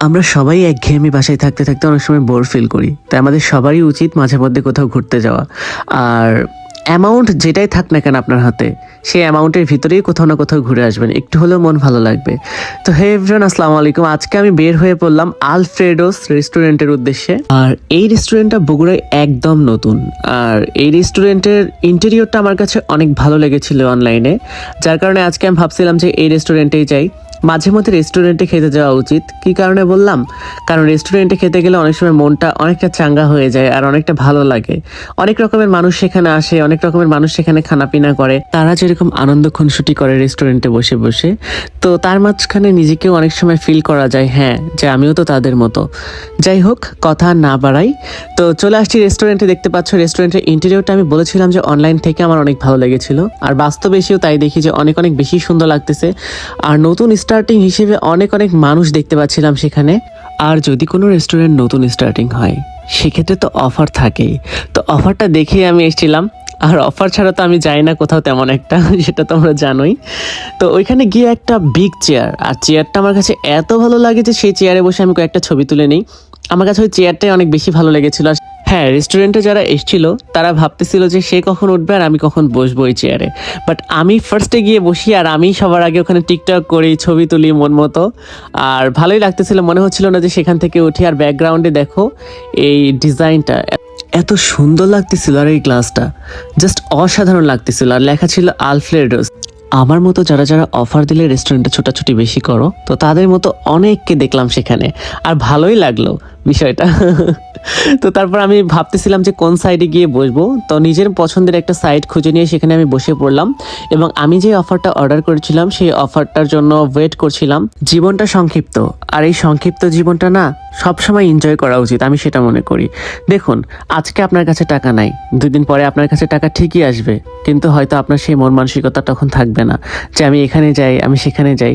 আমরা সবাই একঘেয়েমি বাসায় থাকতে থাকতে অনেক সময় বোর ফিল করি। তাই আমাদের সবারই উচিত মাঝে মধ্যে কোথাও ঘুরতে যাওয়া। আর অ্যামাউন্ট যেটাই থাক না কেন আপনার হাতে, সেই অ্যামাউন্টের ভিতরেই কোথাও না কোথাও ঘুরে আসবেন। একটু হলেও মন ভালো লাগবে। তো হে এভরিওয়ান আসসালামু আলাইকুম। আজকে আমি বের হয়ে পড়লাম আলফ্রেডোস রেস্টুরেন্টের উদ্দেশ্যে। আর এই রেস্টুরেন্টটা বগুড়ায় একদম নতুন। আর এই রেস্টুরেন্টের ইন্টেরিয়রটা আমার কাছে অনেক ভালো লেগেছিল অনলাইনে যার কারণে আজকে আমি ভাবছিলাম যে এই রেস্টুরেন্টেই যাই। মাঝে মধ্যে রেস্টুরেন্টে খেতে যাওয়া উচিত। কি কারণে বললাম? কারণ রেস্টুরেন্টে খেতে গেলে অনেক সময় মনটা অনেকটা চাঙ্গা হয়ে যায় আর অনেকটা ভালো লাগে। অনেক রকমের মানুষ সেখানে আসে, অনেক রকমের মানুষ সেখানে খানাপিনা করে। তারা যেরকম আনন্দ খুনসুটি করে রেস্টুরেন্টে বসে বসে, তো তার মাঝখানে নিজেকেও অনেক সময় ফিল করা যায় হ্যাঁ যে আমিও তো তাদের মতো। যাই হোক, কথা না বাড়াই। তো চলে আসছি রেস্টুরেন্টে দেখতে পাচ্ছ রেস্টুরেন্টের ইন্টেরিয়রটা আমি বলেছিলাম যে অনলাইন থেকে আমার অনেক ভালো লেগেছিল। আর বাস্তবে এসেও তাই দেখি যে অনেক অনেক বেশি সুন্দর লাগতেছে। আর নতুন স্টার্টিং হিসেবে অনেক অনেক মানুষ দেখতে পাচ্ছিলাম সেখানে। আর যদি কোনো রেস্টুরেন্ট নতুন স্টার্টিং হয়, সেক্ষেত্রে তো অফার থাকেই। তো অফারটা দেখেই আমি এসেছিলাম। আর অফার ছাড়া তো আমি যাই না কোথাও তেমন একটা, সেটা তোমরা জানোই। তো ওইখানে গিয়ে একটা বিগ চেয়ার আর চেয়ারটা আমার কাছে এত ভালো লাগে যে সেই চেয়ারে বসে আমি কয়েকটা ছবি তুলে নিই। আমার কাছে ওই চেয়ারটাই অনেক বেশি ভালো লেগেছিলো। আর হ্যাঁ রেস্টুরেন্টে যারা এসেছিল, তারা ভাবতেছিল যে সে কখন উঠবে আর আমি কখন বসবো ওই চেয়ারে বাট আমি ফার্স্টে গিয়ে বসি আর আমি সবার আগে ওখানে টিকটক করি, ছবি তুলি মন মতো। আর ভালোই লাগতেছিল, মনে হচ্ছিল না যে সেখান থেকে উঠি। আর ব্যাকগ্রাউন্ডে দেখো, এই ডিজাইনটা এত সুন্দর লাগতেছিল আর এই গ্লাসটা জাস্ট অসাধারণ লাগতেছিল। আর লেখা ছিল আলফ্রেডোস আমার মতো যারা যারা অফার দিলে রেস্টুরেন্টে ছোটাছুটি বেশি করো, তো তাদের মতো অনেককে দেখলাম সেখানে। আর ভালোই লাগল। বিষয়টা। তো তারপর আমি ভাবতেছিলাম যে কোন সাইডে গিয়ে বসবো। তো নিজের পছন্দের একটা সাইট খুঁজে নিয়ে সেখানে আমি বসে পড়লাম এবং আমি যে অফারটা অর্ডার করেছিলাম, সেই অফারটার জন্য ওয়েট করছিলাম। জীবনটা সংক্ষিপ্ত। আর এই সংক্ষিপ্ত জীবনটা না সবসময় এনজয় করা উচিত, আমি সেটা মনে করি। দেখুন, আজকে আপনার কাছে টাকা নাই দুই দিন পরে আপনার কাছে টাকা ঠিকই আসবে, কিন্তু হয়তো আপনার সেই মন মানসিকতা তখন থাকবে না যে আমি এখানে যাই, আমি সেখানে যাই।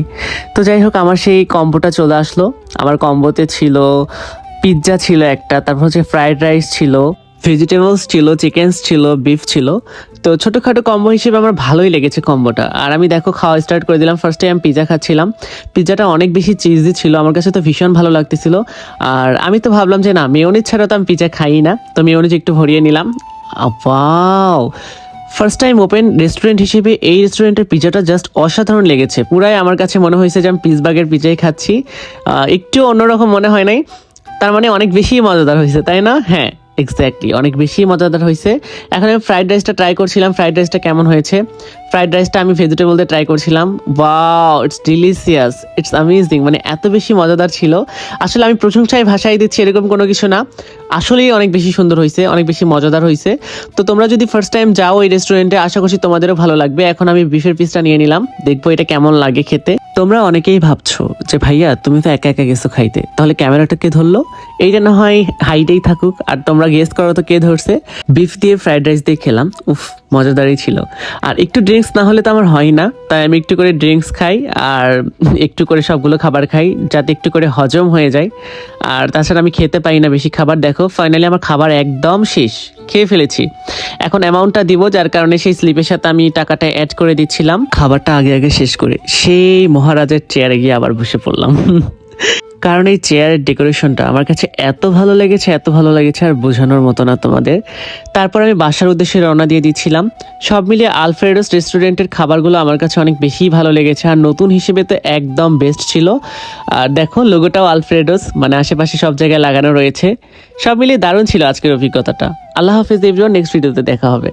তো যাই হোক, আমার সেই কম্বোটা চলে আসলো। আমার কম্বোতে ছিল পিৎজা ছিল একটা, তারপর হচ্ছে ফ্রাইড রাইস ছিল ভেজিটেবলস ছিল চিকেনস ছিল বিফ ছিল। তো ছোটোখাটো কম্বো হিসেবে আমার ভালোই লেগেছে কম্বোটা আর আমি দেখো খাওয়া স্টার্ট করে দিলাম। ফার্স্টে আমি পিৎজা খাচ্ছিলাম। পিৎজাটা অনেক বেশি চিজি ছিল। আমার কাছে তো ভীষণ ভালো লাগতেছিল। আর আমি তো ভাবলাম যে না মেয়নিজ ছাড়া তো আমি পিৎজা খাই না। তো মেয়নিজ একটু ভরিয়ে নিলাম। Wow first time open restaurant হিসেবে এই রেস্টুরেন্টের পিজাটা জাস্ট অসাধারণ লেগেছে। পুরাই আমার কাছে মনে হয়েছে যে আমি পিসবার্গের পিজাই খাচ্ছি। একটু অন্যরকম মনে হয় নাই। তার মানে অনেক বেশি মজাদার হয়েছে তাই না? হ্যাঁ। এক্স্যাক্টলি অনেক বেশি মজাদার হয়েছে। এখন আমি ফ্রাইড রাইসটা ট্রাই করছিলাম। ফ্রাইড রাইসটা কেমন হয়েছে? ফ্রাইড রাইসটা আমি ভেজিটেবল দিয়ে ট্রাই করছিলাম। Wow it's delicious it's amazing মানে এত বেশি মজাদার ছিল। আসলে আমি প্রশংসায় ভাষায় দিচ্ছি এরকম কোনো কিছু না। আসলেই অনেক বেশি সুন্দর হয়েছে, অনেক বেশি মজাদার হয়েছে। তো তোমরা যদি ফার্স্ট টাইম যাও এই রেস্টুরেন্টে আশা করছি তোমাদেরও ভালো লাগবে। এখন আমি বিফের পিসটা নিয়ে নিলাম। দেখব এটা কেমন লাগে খেতে। তোমরা অনেকেই ভাবছ যে, ভাইয়া, তুমি তো একা একা গেছো খাইতে। তাহলে ক্যামেরাটাকে ধরলো? এইটা না হয় হাইটেই থাকুক। আর তোমরা গেস করো তো কে ধরছে? বিফ দিয়ে ফ্রাইড রাইস দিয়ে খেলাম। উফ, মজাদারই ছিল। আর একটু ড্রিঙ্কস না হলে তো আমার হয় না। তাই আমি একটু করে ড্রিঙ্কস খাই আর একটু করে সবগুলো খাবার খাই যাতে একটু করে হজম হয়ে যায়। আর তাছাড়া আমি খেতে পাই না বেশি খাবার। দেখো ফাইনালি আমার খাবার একদম শেষ। খেয়ে ফেলেছি। এখন অ্যামাউন্টটা দিব, যার কারণে সেই স্লিপের সাথে আমি টাকাটা অ্যাড করে দিচ্ছিলাম। খাবারটা আগে আগে শেষ করে সেই মহারাজের চেয়ারে গিয়ে আবার বসে পড়লাম। কারণ এই চেয়ারের ডেকোরেশনটা আমার কাছে এত ভালো লেগেছে, এত ভালো লেগেছে আর বোঝানোর মতো না তোমাদের। তারপর আমি বাসার উদ্দেশ্যে রওনা দিয়ে দিচ্ছিলাম। সব মিলিয়ে আলফ্রেডোস রেস্টুরেন্টের খাবারগুলো আমার কাছে অনেক বেশি ভালো লেগেছে আর নতুন হিসেবে তো একদম বেস্ট ছিল। আর দেখো লোগোটাও আলফ্রেডোস মানে আশেপাশে সব জায়গায় লাগানো রয়েছে। সব মিলিয়ে দারুণ ছিল আজকের অভিজ্ঞতাটা। আল্লাহ হাফিজ এভরিওয়ান নেক্সট ভিডিওতে দেখা হবে।